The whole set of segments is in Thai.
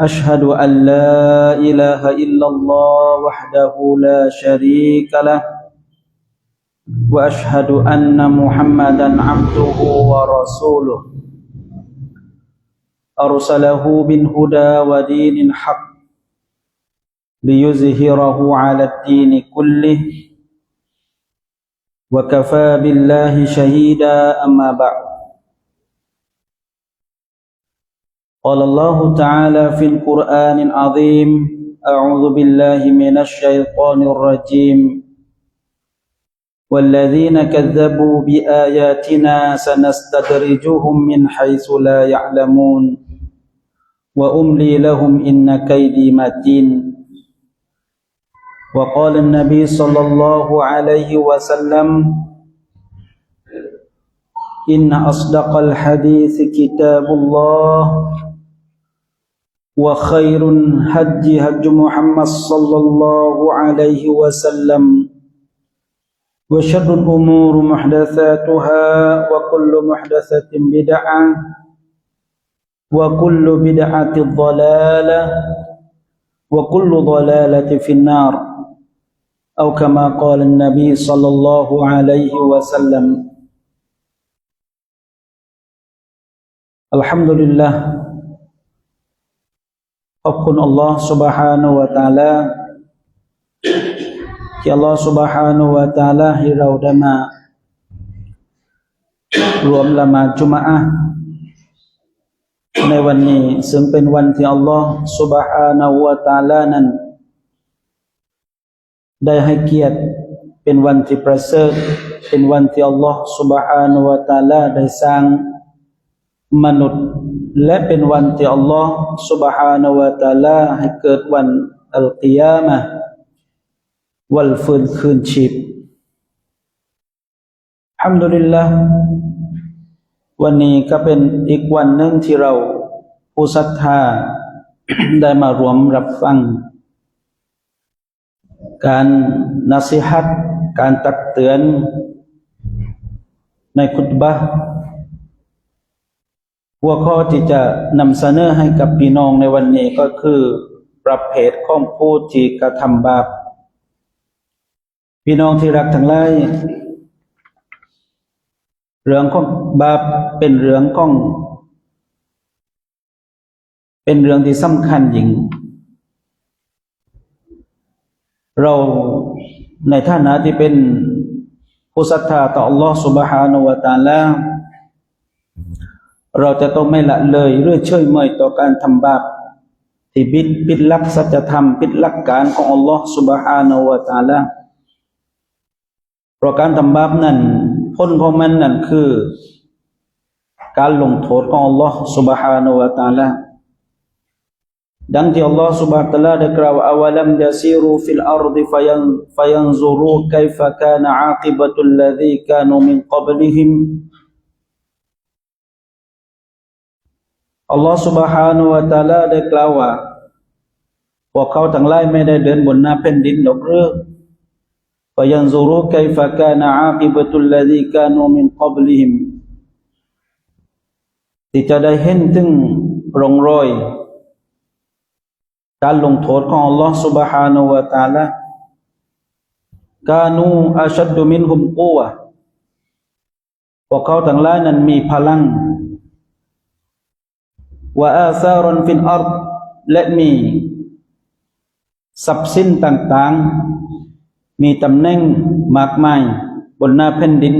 أشهد أن لا إله إلا الله وحده لا شريك له وأشهد أن محمدا عبده ورسوله أرسله بالهدى ودين الحق ليزهره على الدين كله وكفى بالله شهيدا أما بعد قال الله تعالى في القرآن العظيم أعوذ بالله من الشيطان الرجيم. والذين كذبوا بآياتنا سنستدرجهم من حيث لا يعلمون. وأملي لهم إن كيدي متين. وقال النبي صلى الله عليه وسلم إن أصدق الحديث كتاب الله. وخير هج هج محمد صلى الله عليه وسلم وشر الأمور محدثاتها وكل محدثة بدعة وكل بدعة ضلالة وكل ضلالة في النار أو كما قال النبي صلى الله عليه وسلم. الحمد لله ขอบคุณอัลลอฮ์ سبحانه และ تعالى ที่อัลลอฮ์ سبحانه และ تعالى ให้เราได้มา รวมละหมาดจุมอะห์ในวันนี้ ซึ่งเป็นวันที่อัลลอฮ์ سبحانه และ تعالى นั้น ได้ให้เกียรติเป็นวันที่ประเสริฐเป็นวันที่อัลลอฮ์ سبحانه และ تعالى ได้สร้างมนุษย์ และเป็นวันที่อัลลอฮ์ سبحانه และ تعالى ให้เกิดวันอัลกิยามะห์วันฟื้นคืนชีพฮัมดุลิลละวันนี้ก็เป็นอีกวันหนึ่งที่เราผู้ศรัทธา ได้มารวมรับฟัง การนัสิฮัตการตักเตือน ในคุตบะห์ หัวข้อที่จะนำเสนอให้กับพี่น้องในวันนี้ก็คือ ประเภทของผู้ที่กระทำบาป พี่น้องที่รักทั้งหลายเรื่องของบาปเป็นเรื่องของ เป็นเรื่องที่สำคัญยิ่งเราในฐานะที่เป็นผู้ศรัทธาต่อ Allah Subhanahu wa Taala เราจะต้องไม่ละเลยหรือเฉยเมยต่อการทำบาปที่บิดปิดลักสัจธรรมปิดลักการของ Allah Subhanahu wa Taala เพราะการทำบาปนั้นผลของมันนั่นคือ การลงโทษของ Allah Subhanahu wa Taala ดังที่ Allah Subhanahu wa Taala ได้กล่าวอวลัมยาซีรูฟิลอาร์ดิฟยันฟยันซูรูไคฟะกานอาคิบะตุลลซีกานูมินกับลิฮิม อัลลอฮฺ سبحانه และ تعالى ได้กล่าวว่าพวกเขาทั้งหลายไม่ได้เดินบนหน้าแผ่นดินหรอกหรือฟยันซูรุไคฟะกานะอาคิบะตุลลซีกานูมินกับลิฮิมที่จะได้เห็นถึงร่องรอย การลงโทษของอัลลอฮฺ سبحانه และ تعالى กานูอาชัดดุมินฮุมกูวะพวกเขาทั้งหลายนั้นมีพลัง ว่าอาซารอนฟินอัรและมีทรัพย์สินต่างๆ มีตำแหน่งมากมายบนหน้าแผ่นดิน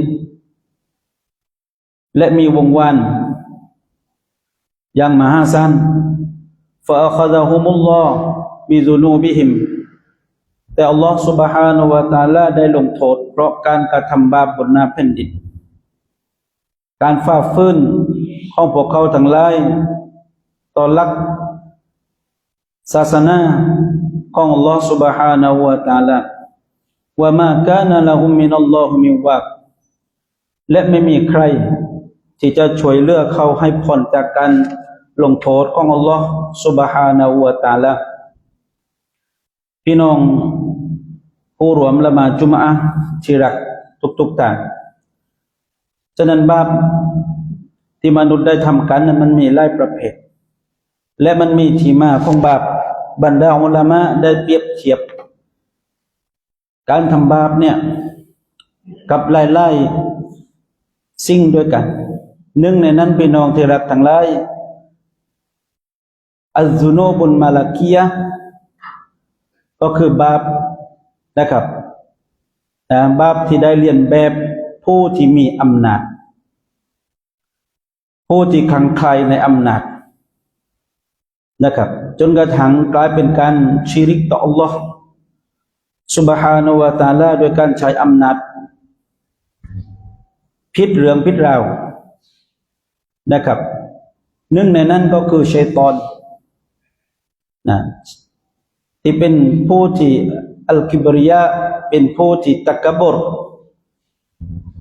และมีวงวานอย่างมหาศาลฟาอัคดะฮุมุลลอฮ์บิซุนูบิฮิมแต่อัลลอฮ์ سبحانه และ تعالى ได้ลงโทษเพราะการกระทำบาปบนหน้าแผ่นดิน การฝ่าฝืนของพวกเขาทั้งหลาย ต่อหลัก ศาสนาของ Allah Subhanahu wa Ta'ala ว่ามา كان لهم من الله من واق และไม่มีใคร ที่จะช่วยเหลือเขาให้พ้นจากการลงโทษของ Allah Subhanahu wa Ta'ala พี่น้องผู้รวมละหมาดจุมอะห์ที่รักทุกๆท่านฉะนั้นบาปที่มนุษย์ได้ทำกันนั้นมันมีหลายประเภท และมันมีที่มาของบาปบรรดาอุลามะได้เปรียบเทียบ การทำบาปเนี่ย กับหลายๆสิ่งด้วยกัน หนึ่งในนั้นพี่น้องที่รักทั้งหลายอัลซุนูบุลมาลากียะก็คือบาปนะครับบาปที่ได้เรียนแบบผู้ที่มีอำนาจ ผู้ที่ขังใครในอำนาจ นะครับ จนกระทั่งกลายเป็นการชีริกต่อ Allah Subhanahu wa Taala โดยการใช้อำนาจพิษเรืองพิษราวนะครับหนึ่งในนั้นก็คือชัยตอนนะที่เป็นผู้ที่อัลกิบริยะเป็นผู้ที่ตักกบร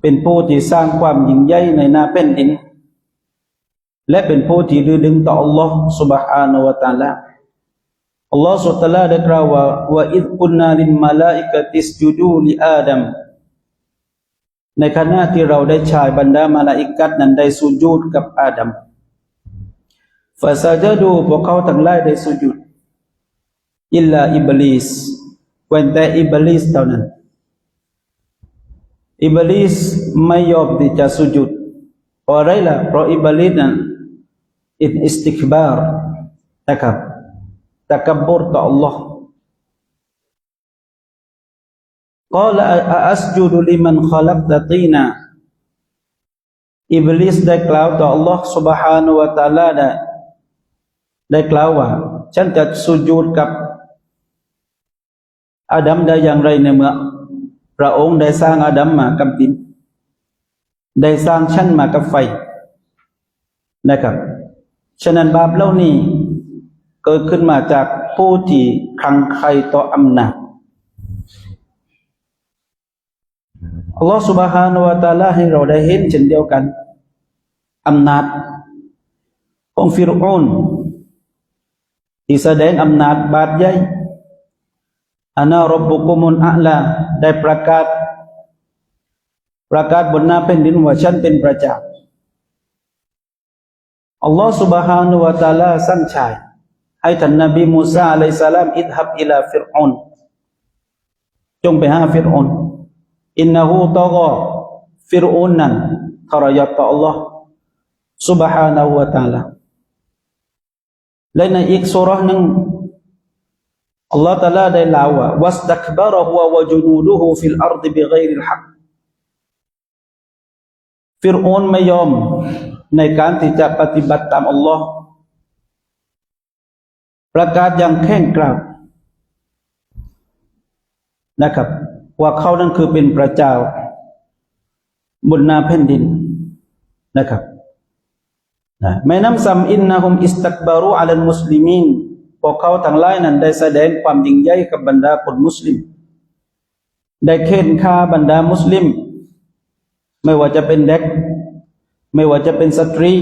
เป็นผู้ที่สร้างความยิ่งใหญ่ในหน้าแผ่นดิน และเป็นผู้ที่ดื้อดึงต่อ Allah Subhanahu wa Taala Allah Subhanahu wa Taala ได้กล่าวว่าว่าอิดกุนนาลิมมาลาอิกะติสจุดูลิอาดัมในขณะที่เราได้ชายบรรดามาลาอิกัดนั้นได้สุญูดกับอาดัมฟาซาจดูพวกเขาทั้งหลายได้สุญูดอิลลาอิบลิสเว้นแต่อิบลิสเท่านั้นอิบลิสไม่ยอมที่จะสุญูดเพราะอะไรล่ะเพราะอิบลิสนั้น istikbar. Takab. Takabbur ke Allah. Qala asjudu liman khalaqta tina. Iblis declaw ta Allah subhanahu wa ta'ala da declaw sujud kap adam dah yang rai ne Raung dah sang adam ma kam Dah sang chan ma kap fai. ฉะนั้นบาปเหล่านี้ เกิดขึ้นมาจากผู้ที่คลังใครต่ออำนาจ อัลลอฮฺ سبحانه และ تعالى ให้เราได้เห็นเช่นเดียวกันอำนาจของฟิรอูนที่แสดงอำนาจบาดใหญ่อานารับบุกุมุนอัลลาได้ประกาศ ประกาศบนหน้าแผ่นดินว่าฉันเป็นพระเจ้า อัลลอฮฺ سبحانه และ تعالى สั่งชายให้ท่านนบีมูซาอะลัยฮิสสลามอิดฮับอิลาฟิรอูนจงไปหาฟิรอูนอินนะฮูตอกฟิรอูนนั้นทรยศต่อ Allah Subhanahu wa taala และในอีกสุราหนึ่ง Allah Taala ได้เล่าว่าวัสตักบารฮุวะจุนูดุฮุฟิลอัรฎิบิฆอยริลฮัก ฟิรอนไม่ยอมในการที่จะปฏิบัติตาม Allah ประกาศอย่างแข่งกล้าวนะครับ ว่าเขานั้นคือเป็นพระเจ้าบนนาแผ่นดินนะครับนะแม่น้ำซัมอินนะฮุมอิสตักบารุอัลมุสลิมีนพวกเขาทั้งหลายนั้น ได้แสดงความยิ่งใหญ่กับบรรดาคนมุสลิม ได้เค้นฆ่าบรรดามุสลิม ไม่ว่าจะเป็นเด็ก ไม่ว่าจะเป็นสตรี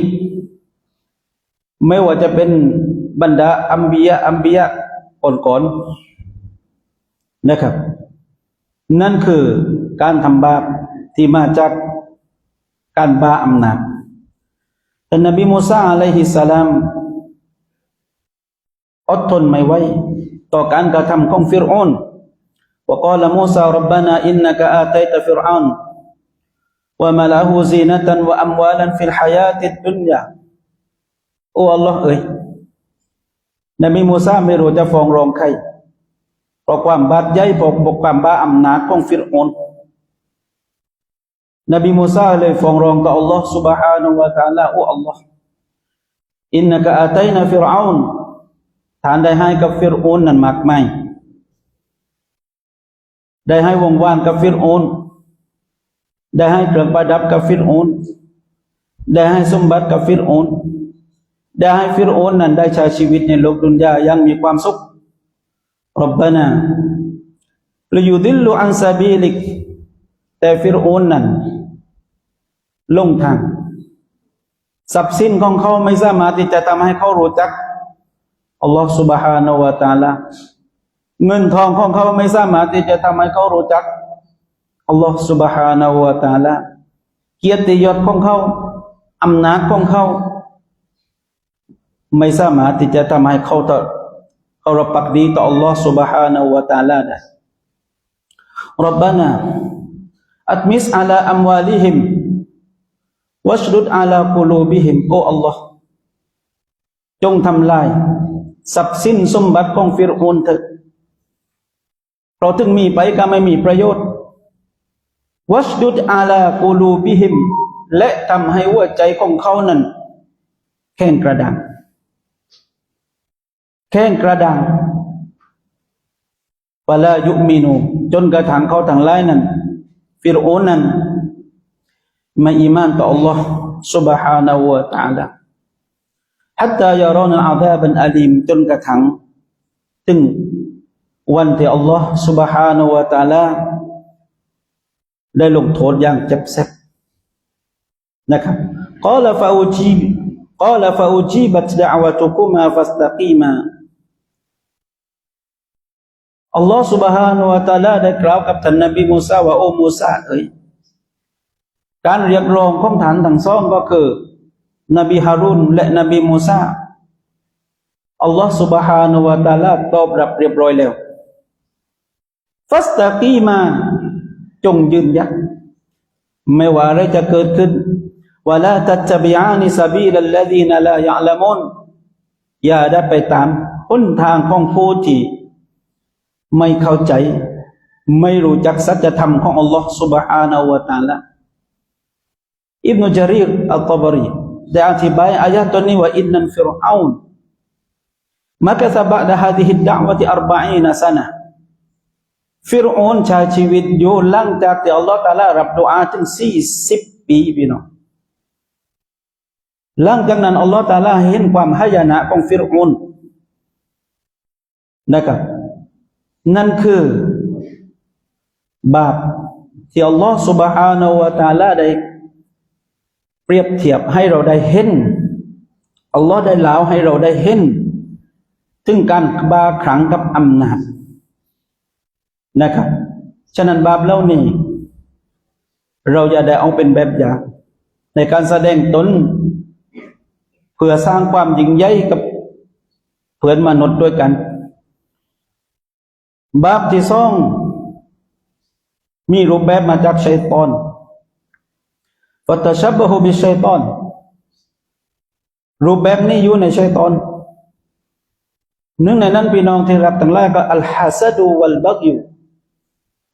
ไม่ว่าจะเป็นบรรดาอัมบียะอัมบียะก่อนก่อนนะครับ นั่นคือการทำบาปที่มาจากการบ้าอำนาจแต่นบีมูซาอะลัยฮิสสลามอดทนไม่ไหวต่อการกระทำของฟิรอนว่ากล่าวมูซารับบานาอินนักอาตัยตฟิรอน وملأه زينة وأموالا في الحياة الدنيا โอ้อัลลอฮ์เอ้ยนบีมูซาไม่รู้จะฟ้องร้องใครเพราะความบาดใหญ่เพราะความบ้าอำนาจของฟิรอูนนบีมูซาเลยฟ้องร้องต่อ Allah Subhanahu wa Taala โอ้ Allah อินนักอาตัยนาฟิรอูนท่านได้ให้กับฟิรอูนนั้นมากมายได้ให้วงวานกับฟิรอูน ได้ให้เครื่องประดับกับฟิรอูนได้ให้สมบัติกับฟิรอูน ได้ให้ฟิรโอนนั้นได้ใช้ชีวิตในโลกดุนยาอยังมีความสุขรับบานาลิยุดิลลุอันซาบีลิก แต่ฟิรโอนนั้นลงทางทรัพย์สินของเขาไม่สามารถที่จะทำให้เขารู้จักอัลลอฮฺ سبحانه และ تعالى เงินทองของเขาไม่สามารถที่จะทำให้เขารู้จัก อัลลอฮฺ سبحانه และ تعالى เกียรติยศของเขาอำนาจของเขา ไม่สามารถที่จะทำให้เขาต่อเขารับปักดีต่อ Allah Subhanahu wa Taala ได้ ربنا أتمس على أموالهم واشدد على قلوبهم โอ้ Allah จงทำลายทรัพย์สินสมบัติของฟิรโอนเถิดเพราะถึงมีไปก็ไม่มีประโยชน์ วัชดุดอาลากูลูบิหิม และทำให้หัวใจของเขานั้นแข็งกระด้างแข็งกระด้างวลายุมินู จนกระทั่งเขาทั้งหลายนั้น ฟิรโอนนั้นไม่อีมานต่อ Allah سبحانه และ تعالى حتى يرون عذابا أليم จนกระทั่งถึงวันที่ Allah سبحانه และ تعالى ได้ลงโทษอย่างเจ็บแสบนะครับกอลฟาอูจีกอลฟาอูจีบัตดะวะตุกุมาฟัสตะกีมาอัลลอฮ์ سبحانه และ تعالى ได้กล่าวกับท่านนบีมูซาว่าโอ้มูซาเอ๋ยการเรียกร้องของฐานทั้งสองก็คือนบีฮารุนและนบีมูซาอัลลอฮ์ سبحانه และ تعالى ตอบรับเรียบร้อยแล้วฟัสตะกีมา จงยืนยันไม่ว่าอะไรจะเกิดขึ้นวลาตัจบิอานิสบีลัลลดีนลายะละมุนอย่าได้ไปตามหนทางของผู้ที่ไม่เข้าใจ ไม่รู้จักสัจธรรมของอัลลอฮ์ سبحانه และ تعالى อิบนุจารีรอัลตบรีได้อธิบายอายะตัวนี้ว่าอินนันฟิรอาอนมักสบะด ฟิรโอนใช้ชีวิตอยู่หลังจากที่อัลลอฮฺตาลารับดุอาถึงสี่สิบปีพี่น้องหลังจากนั้นอัลลอฮฺตาลาเห็นความหายนะของฟิรโอนนะครับนั่นคือบาปที่อัลลอฮฺ سبحانه และ تعالى ได้เปรียบเทียบให้เราได้เห็นอัลลอฮ์ได้เล่าให้เราได้เห็น ถึงการบาครั้งกับอำนาจ นะครับ ฉะนั้นบาปเหล่านี้ เราอย่าได้เอาเป็นแบบอย่างในการแสดงตนเพื่อสร้างความยิ่งใหญ่กับเพื่อนมนุษย์ด้วยกัน บาปที่สองมีรูปแบบมาจากชัยตอนฟัตชับบะฮูบิชัยตอน รูปแบบนี้อยู่ในชัยตอนหนึ่งในนั้นพี่น้องที่รักทั้งหลายก็อัลฮัสดูวัลบักยู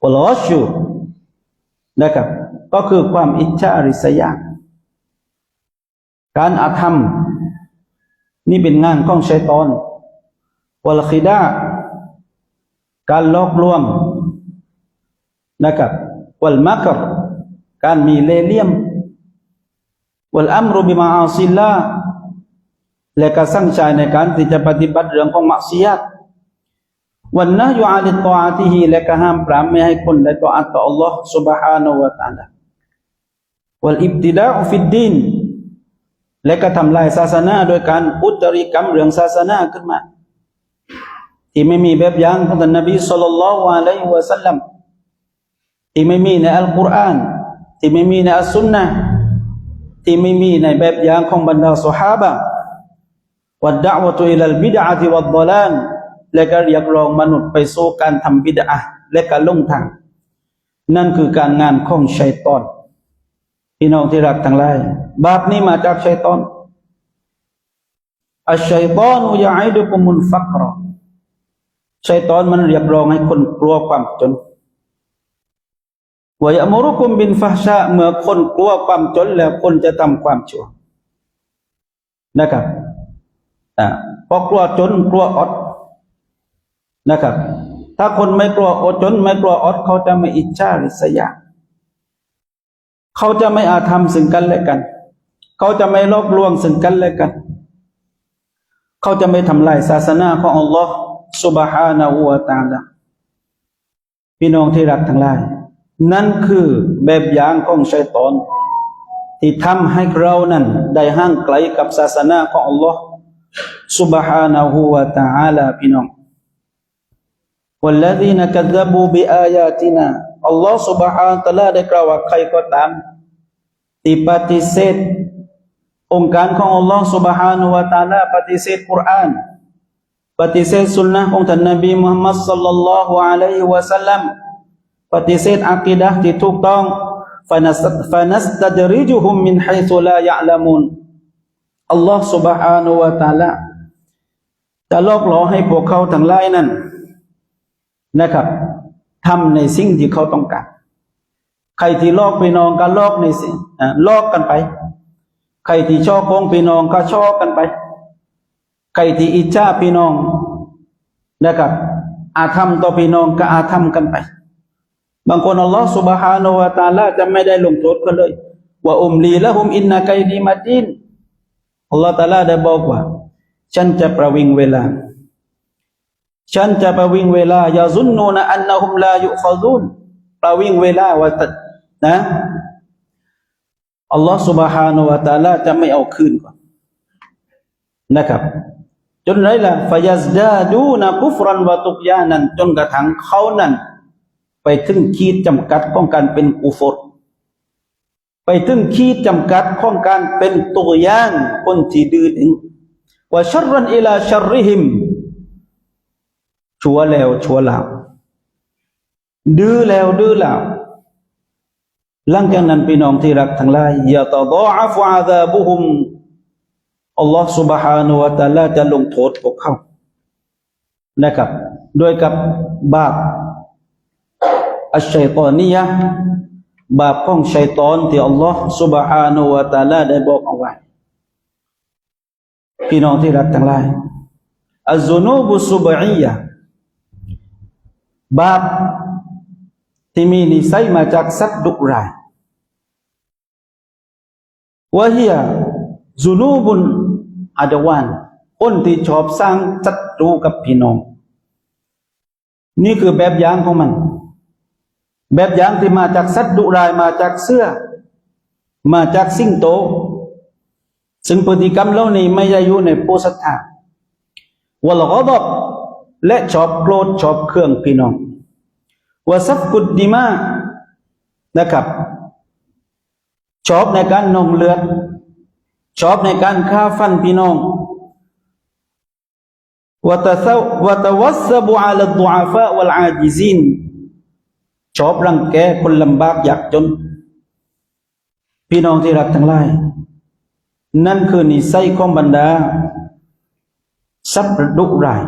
วลอชูนะครับ ก็คือความอิจฉาริษยา การอาธรรม นี่เป็นงานของชัยตอนวลคิดาการลอกลวงนะครับวัลมักรการมีเล่เหลี่ยมวัลอัมรุบิมาอาซิลลาและการสั่งใช้ในการที่จะปฏิบัติเรื่องของมักซิยัต วันนะยูอาลิตตอาติฮีและก็ห้ามปรามไม่ให้คนได้ต่ออัตต่อ Allah سبحانه และ تعالى วัลอิบติดาอุฟิดดีนและก็ทำลายศาสนาโดยการอุตริกรรมเรื่องศาสนาขึ้นมา ที่ไม่มีแบบอย่างของท่านนบีสุลต่านละอะลัยฮิวะสัลลัมที่ไม่มีในอัลกุรอานที่ไม่มีในอัลสุนนะที่ไม่มีในแบบอย่างของบรรดาสุฮาบะวัดดะวะตุอิลัลบิดอะติวัดดลาล และก็เรียกร้องมนุษย์ไปสู่การทำบิดอะและการลงทาง นั่นคือการงานของชัยตอนพี่น้องที่รักทั้งหลายบาปนี้มาจากชัยตอนอัชัยตอนยาอิดุกุมุลฟักรอชัยตอนมันเรียกร้องให้คนกลัวความจนวยมรุกุมบินฟาชาเมื่อคนกลัวความจนแล้วคนจะทำความชั่วนะครับอ่าพอกลัวจนกลัวอด นะครับ ถ้าคนไม่กลัวอดจน ไม่กลัวอด เขาจะไม่อิจฉาริษยา เขาจะไม่อาธรรมซึ่งกันและกัน เขาจะไม่ลบลวงซึ่งกันและกัน เขาจะไม่ทำลายศาสนาของอัลลอฮ์ سبحانه และ تعالى พี่น้องที่รักทั้งหลาย นั่นคือแบบอย่างของชัยตอน ที่ทำให้เรานั้นได้ห่างไกลกับศาสนาของอัลลอฮ์ سبحانه และ تعالى พี่น้อง والذين كذبوا بآياتنا อัลลอฮ์ سبحانه และ تعالى ได้กล่าวว่าใครก็ตาม ที่ปฏิเสธ องค์การของอัลลอฮ์ سبحانه และ تعالى ปฏิเสธกุรอาน ปฏิเสธสุนนะของท่านนบีมุฮัมมัดสัลลัลลอฮุอะลัยฮิวะสัลลัมปฏิเสธอากีดะห์ที่ถูกต้องฟานัสฟานัสตัดริจุฮุมมินไฮซุลายะละมุนอัลลอฮ์ سبحانه และ تعالى จะลอกหลอกให้พวกเขาทั้งหลายนั้น นะครับทำในสิ่งที่เขาต้องการ ใครที่ลอกพี่น้องก็ลอกในสิ่งลอกกันไป ใครที่ชอบโกงพี่น้องก็ชอบกันไป ใครที่อิจฉาพี่น้องนะครับ อาธรรมต่อพี่น้องก็อาธรรมกันไป บางคนอัลลอฮฺสุบฮานาวะตาลาจะไม่ได้ลงโทษก็เลยว่าอุมลีละหุมอินนาไกดีมาจินอัลลอฮฺตาลาได้บอกว่า ฉันจะประวิงเวลา ฉันจะประวิงเวลายาซุนนูนะอันนะฮุมลายุคอซุนประวิงเวลาว่าตัดนะอัลลอฮฺ سبحانه และ تعالى จะไม่เอาคืนก่อนนะครับ จนไรล่ะฟยัสดาดูนะกุฟรันวะตุกยานันจนกระทั่งเขานั้น ไปถึงขีดจำกัดของการเป็นกุฟร ไปถึงขีดจำกัดของการเป็นตุกยานคนที่ดื้อดึงว่าชัรรันอิลาชัรริหิม ชัวแล้วชัวแล้วดื้อแล้วดื้อแล้วหลังจากนั้นพี่น้องที่รักทั้งหลายอย่าตะดออาฟอาซาบุฮุมอัลลอฮ์ سبحانه และ تعالى จะลงโทษพวกเขานะครับด้วยกับบาปอัชชัยตอนียะห์บาปของชัยตอนที่อัลลอฮ์ سبحانه และ تعالى ได้บอกเอาไว้ พี่น้องที่รักทั้งหลายอัซซุนูบุสุบอียะห์ บาปที่มีนิสัยมาจากสัตว์ดุร้ายวะฮียซุนูบุนอาดวานคนที่ชอบสร้างศัตรูกับพี่น้อง นี่คือแบบอย่างของมัน แบบอย่างที่มาจากสัตว์ดุร้ายมาจากเสื้อ มาจากสิงโต ซึ่งพฤติกรรมเหล่านี้ไม่ได้อยู่ในผู้ศรัทธาวะลกอดบ และชอบโกรธชอบเครื่องพี่น้องวะซัฟกุดดิมานะครับ ชอบในการนองเลือด ชอบในการฆ่าฟันพี่น้องวะตะซวะตะวัสบุอาลดุอาฟะวัลอาจิซินชอบรังแกคนลำบากยากจน พี่น้องที่รักทั้งหลาย นั่นคือนิสัยของบรรดาสัตว์ดุราย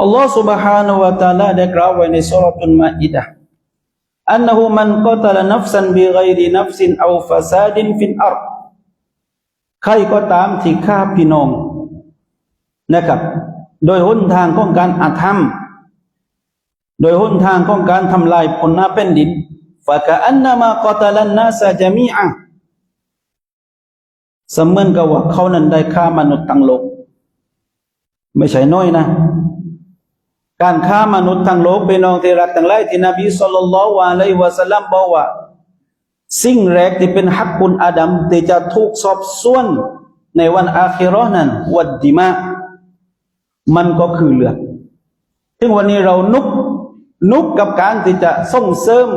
อัลลอฮ์ سبحانه และ تعالى ได้กล่าวไว้ในสุรตุลมาอิดะห์ أنه من قتل نفسا بغير نفس أو فساد في الأرض ใครก็ตามที่ฆ่าพี่น้องนะครับ โดยหนทางของการอาธรรม โดยหนทางของการทำลายผลนาแผ่นดิน فكأنما قتل الناس جميعا เสมือนกับว่าเขานั้นได้ฆ่ามนุษย์ทั้งโลก ไม่ใช่น้อยนะ การฆ่ามนุษย์ทั้งโลกเป็นองที่รักทั้งหลายที่นบีสุลต่านละวะลัยวะสัลลัมบอกว่า สิ่งแรกที่เป็นฮักคุณอาดัมที่จะถูกสอบสวนในวันอาคิราะห์นั้นวัดดิมามันก็คือเลือดถึงวันนี้เรานุกนุกกับการที่จะส่งเสริม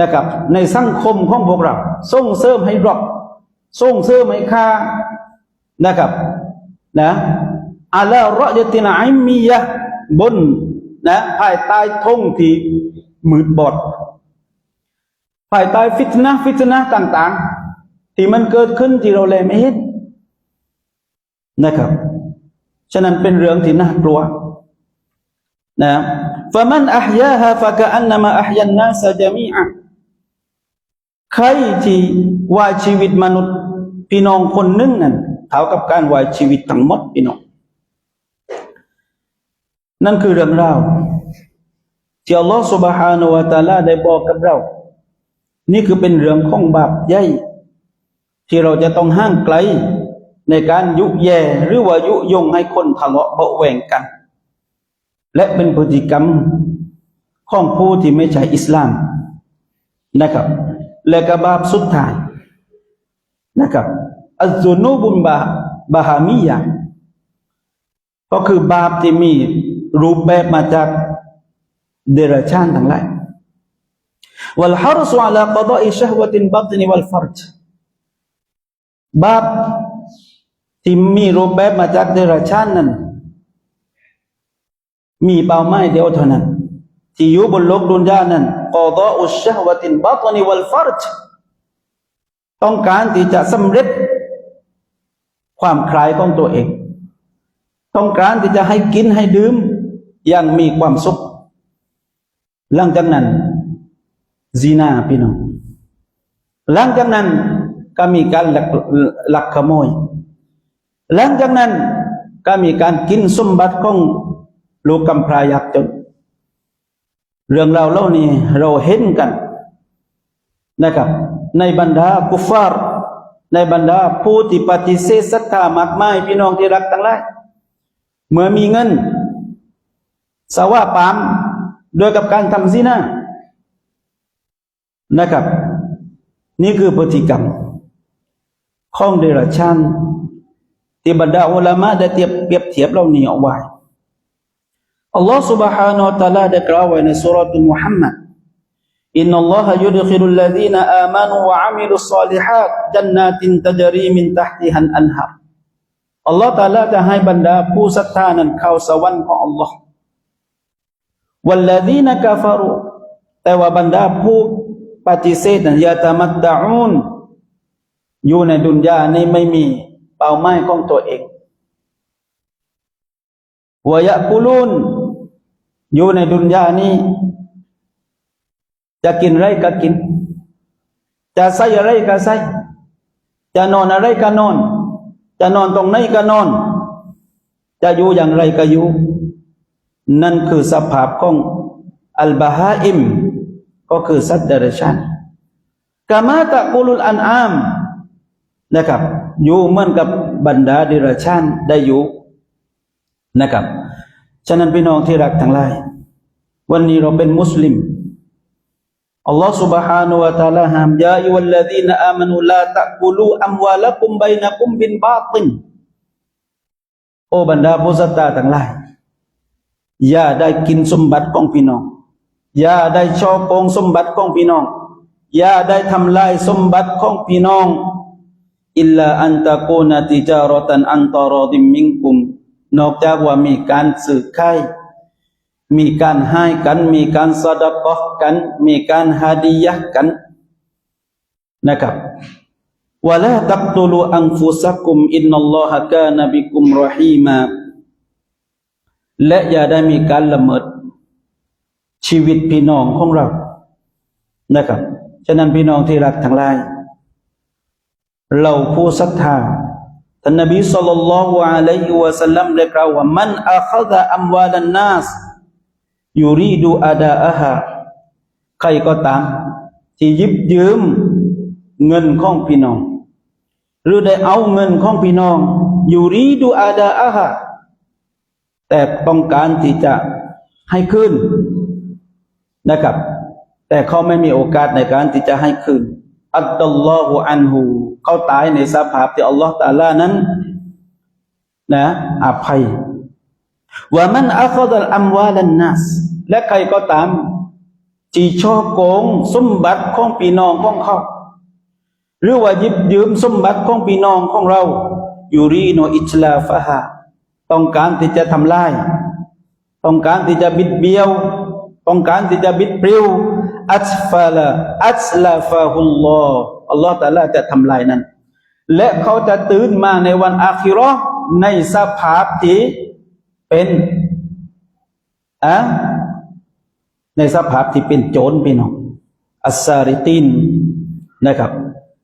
นะครับ ในสังคมของพวกเราส่งเสริมให้รบส่งเสริมให้ฆ่านะครับนะอาลารอยตินาอิมียะ บนนะภายใต้ธงที่มืดบอดภายใต้ฟิตนะฟิตนะต่าง ๆ ที่มันเกิดขึ้นที่เราแลไม่เห็นนะครับ ฉะนั้นเป็นเรื่องที่น่ากลัวนะฟะมันอัฮยาฮะฟะกะอันนมาอัฮยันนาสจามีอะใครที่ว่าชีวิตมนุษย์ พี่น้องคนหนึงนั่นเท่ากับการว่าชีวิตทั้งหมดพี่น้อง นั่นคือเรื่องราวที่อัลลอฮฺสุบฮานวะตาลาได้บอกกับเรา นี่คือเป็นเรื่องของบาปใหญ่ที่เราจะต้องห่างไกล ในการยุแย่หรือว่ายุยงให้คนทะเลาะเบาแหวงกัน และเป็นพฤติกรรมของผู้ที่ไม่ใช่อิสลามนะครับ และกบาปสุดท้ายนะครับอัลจุนูบุนบาบาฮามียะก็คือบาปที่มี รูปแบบมาจากเดรัจฉานทั้งหลาย والحرص على قضاء شهوة البطن والفرج บาปที่มีรูปแบบมาจากเดรัจฉานนั้น มีเป้าหมายเดียวเท่านั้น ที่อยู่บนโลกดุนยานั้นกอดออุชชะวะตินบัตนิวัลฟัรจต้องการที่จะสำเร็จ ความคลายของตัวเอง ต้องการที่จะให้กินให้ดื่ม อย่างมีความสุข หลังจากนั้นซีนาพี่น้องหลังจากนั้นก็มีการหลักหลักขโมย หลังจากนั้นก็มีการกินสมบัติของลูกกำพร้ายากจน เรื่องราวเล่านี้เราเห็นกันนะครับ ในบรรดากุฟาร์ในบรรดาผู้ที่ปฏิเสธศรัทธามากมายพี่น้องที่รักทั้งหลายเมื่อมีเงิน สว่าปามโดยกับการทำซีนานะครับ นี่คือพฤติกรรม ของเดรัจฉานที่บรรดาอุลามะได้เทียบเปรียบเทียบเหล่านี้เอาไว้อัลลอฮ์ سبحانه และ تعالى ได้กล่าวไว้ในสุรทูมุฮัมมัด إن الله يدخل الذين آمنوا وعملوا الصالحات جنات تجري من تحتها الأنهار อัลลอฮ์ตาลาจะให้บรรดาผู้ศรัทธานั้นเข้าสวรรค์ของอัลลอฮ์ วัลลดีนกาฟารุแต่ว่าบรรดาผู้ปฏิเสธนั้นยาตามัตตาอุนอยู่ในดุนยานี้ไม่มีเป้าหมายของตัวเองวยะกุลุนอยู่ในดุนยานี้ จะกินไรก็กิน จะใส่อะไรก็ใส่จะนอนอะไรก็นอน จะนอนตรงไหนก็นอน จะอยู่อย่างไรก็อยู่ นั่นคือสภาพของอัลบาฮาอิม ก็คือสัตว์เดรัจฉานกามาตะกุลุลอันอามนะครับ อยู่เหมือนกับบรรดาเดรัจฉานได้อยู่นะครับ ฉะนั้นพี่น้องที่รักทั้งหลาย วันนี้เราเป็นมุสลิม อัลลอฮ์ سبحانه และ تعالى ห้ามยาอิวัลลดีนอามานุลาตะกุลูอัมวาละกุมบัยนะกุมบินบาตินโอบรรดาผู้ศรัทธาทั้งหลาย อย่าได้กินสมบัติของพี่น้อง อย่าได้ช่อโกงสมบัติของพี่น้อง อย่าได้ทำลายสมบัติของพี่น้อง อิลลาอันตะโกนติจารตันอันตารอดิมิงกุม นอกจากว่ามีการสื่อค่ายมีการให้กัน มีการสดกะกัน มีการฮาดียะกันนะครับวะลาตักตุลูอันฟุซักุมอินนัลลอฮะกานะบิกุมรอฮีมา และอย่าได้มีการละเมิดชีวิตพี่น้องของเรานะครับ ฉะนั้นพี่น้องที่รักทั้งหลาย เราผู้ศรัทธาท่านนบีสัลลัลลอฮุอะลัยฮิวะสัลลัมได้กล่าวว่ามันอาคดะอัมวาลันนัสยูรีดูอาดาอาฮาใครก็ตาม ที่ยิบยืมเงินของพี่น้อง หรือได้เอาเงินของพี่น้องยูรีดูอาดาอาฮา แต่ต้องการที่จะให้คืนนะครับ แต่เขาไม่มีโอกาสในการที่จะให้คืนอัลลอฮฺอันหูเขาตายในสภาพที่อัลลอฮฺตาลานั้น นะอภัยว่ามันอัคดัลอัมวาลันนัสและใครก็ตามที่ช่อโกงสมบัติของพี่น้องของเขา หรือว่ายิบยืมสมบัติของพี่น้องของเรา อยู่รีโนอิชลาฟะฮา ต้องการที่จะทำลาย ต้องการที่จะบิดเบี้ยว ต้องการที่จะบิดปลิวอัสฟาลาอัสลาฟาฮุลลอฮ์อัลลอฮ์ตะลาจะทำลายนั้น และเขาจะตื่นมาในวันอาคิรอในสภาพที่เป็นอะในสภาพที่เป็นโจรพี่น้องอัสซาริตินนะครับ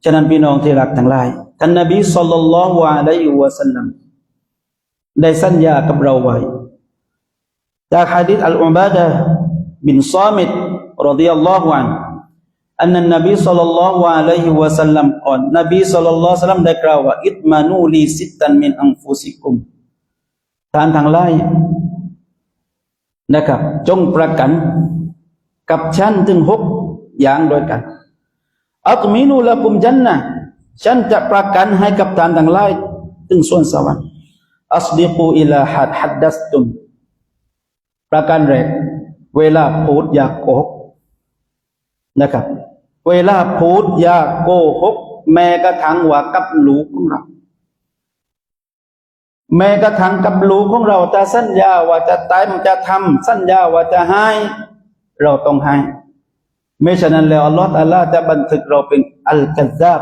ฉะนั้นพี่น้องที่รักทั้งหลาย ท่านนบีสุลต่านละฮ์วะลัยฮิวะสัลลัม ได้สัญญากับเราไว้จากฮะดิษอัลอุบาดะบินซามิดรดิยัลลอฮุอันอันนั้นนบีสัลลัลลอฮุอะลัยฮิวะสัลลัมก่อนนบีสัลลัลลอฮุสัลลัมได้กล่าวว่าอิตมานูลีสิตันมินอันฟุซิกุมทานทั้งหลายนะครับ จงประกัน กับฉันถึงหกอย่างโดยกันอัตมินูละกุมจันนะฉันจะประกันให้กับทานทั้งหลายถึงส่วนสวรรค์ อัสดิกูอิลาฮัดฮัดดัสตุมประกันแรก เวลาพูดอย่าโกหกนะครับ เวลาพูดอย่าโกหกแม้กระทั่งว่ากับลูกของเราแม้กระทั่งกับลูกของเราจะสัญญาว่าจะตายมันจะทำสัญญาว่าจะให้ เราต้องให้ไม่ฉะนั้นแล้วอัลลอฮฺตะอาลาจะบันทึกเราเป็นอัลกัซซาบ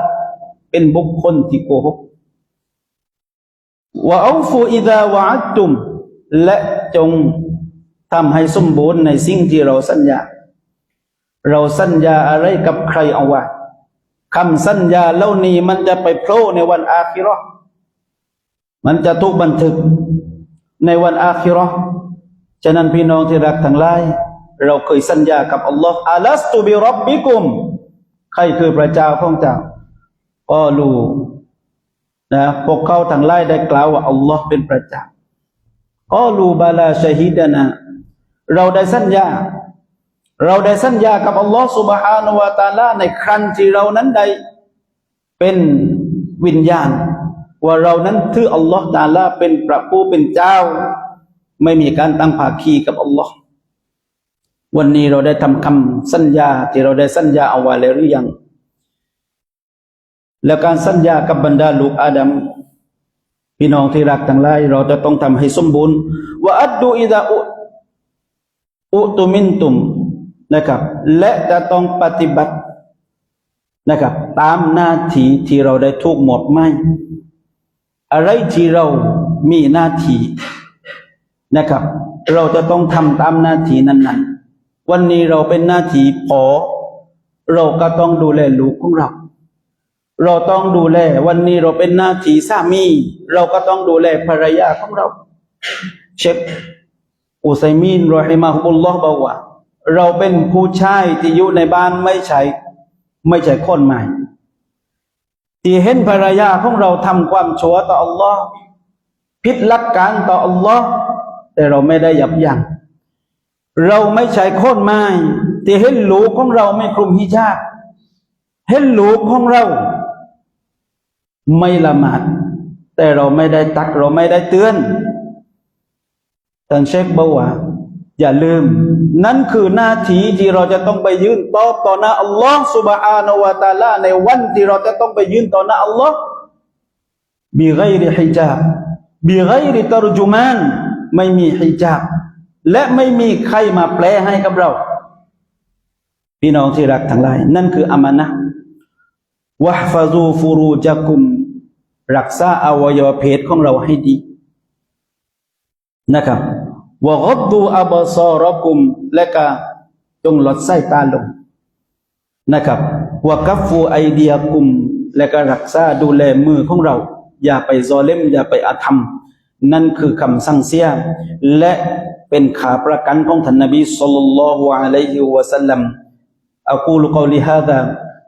เป็นบุคคลที่โกหก ว่าอัฟูอิดาวะตุม และจงทำให้สมบูรณ์ในสิ่งที่เราสัญญา เราสัญญาอะไรกับใครเอาไว้คำสัญญาเล่านี้มันจะไปโผล่ในวันอาคิราะห์มันจะถูกบันทึกในวันอาคิราะห์ฉะนั้นพี่น้องที่รักทั้งหลาย เราเคยสัญญากับอัลลอฮ์อาลัสตุบิรับบิกุม ใครคือพระเจ้าของเจ้าก็รู้ นะพวกเขาทั้งหลายได้กล่าวว่าอัลลอฮ์เป็นพระเจ้าก็รู้บาลาชฮิดนะเราได้สัญญา เราได้สัญญากับอัลลอฮ์ سبحانه และ تعالى ในครั้นที่เรานั้นได้เป็นวิญญาณ ว่าเรานั้นถืออัลลอฮ์ตาลาเป็นพระผู้เป็นเจ้า ไม่มีการตั้งภาคีกับอัลลอฮ์วันนี้เราได้ทำคำสัญญาที่เราได้สัญญาเอาไว้แล้วหรือยัง แล้วการสัญญากับบรรดาลูกอาดัมพี่น้องที่รักทั้งหลายเราจะต้องทำให้สมบูรณ์ว่าอัดดูอิดาอุตุมินตุมนะครับ และจะต้องปฏิบัตินะครับ ตามหน้าที่ที่เราได้ทุกหมดไม่อะไรที่เรามีหน้าที่นะครับ เราจะต้องทำตามหน้าที่นั้น ๆ วันนี้เราเป็นหน้าที่พอเราก็ต้องดูแลลูกของเรา เราต้องดูแล วันนี้เราเป็นหน้าที่สามี เราก็ต้องดูแลภรรยาของเรา เชฟอุไซมีนรอฮิมาฮุบุลลอฮ์บอกว่า เราเป็นผู้ชายที่อยู่ในบ้านไม่ใช่ไม่ใช่คนใหม่ ที่เห็นภรรยาของเราทำความชั่วต่ออัลลอฮ์ผิดหลักการต่ออัลลอฮ์แต่เราไม่ได้ยับยัง้งเราไม่ใช่คนใหม่ที่เห็นลูกของเราไม่คลุมฮิญาบเห็นลูกของเรา ไม่ละหมาด แต่เราไม่ได้ตักเราไม่ได้เตือนท่านเชคบอกว่าอย่าลืม นั่นคือหน้าที่ที่เราจะต้องไปยืนตอบต่อหน้าอัลลอฮ์สุบฮานาวะตาลาในวันที่เราจะต้องไปยืนต่อหน้าอัลลอฮ์บีไกริฮิจาบบีไกริตรจุมานไม่มีฮิจาบและไม่มีใครมาแปลให้กับเรา พี่น้องที่รักทั้งหลาย นั่นคืออามานะวะฟาซูฟูรูจักุม รักษาอวัยวะเพศของเราให้ดี นะครับวะกดดูอับซอรกุม และก็จงลดสายตาลง นะครับวะกัฟฟูไอเดียกุม และก็รักษาดูแลมือของเรา อย่าไปซอเล่ม อย่าไปอาธรรม นั่นคือคำสั่งเสีย และเป็นขาประกันของท่านนบีสุลต่านละฮ์อะลัยฮิวะสัลลัม أقول قولي هذا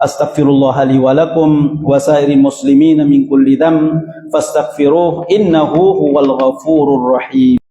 أستغفر الله لي ولكم وسائر المسلمين من كل ذنب فاستغفروه إنه هو الغفور الرحيم.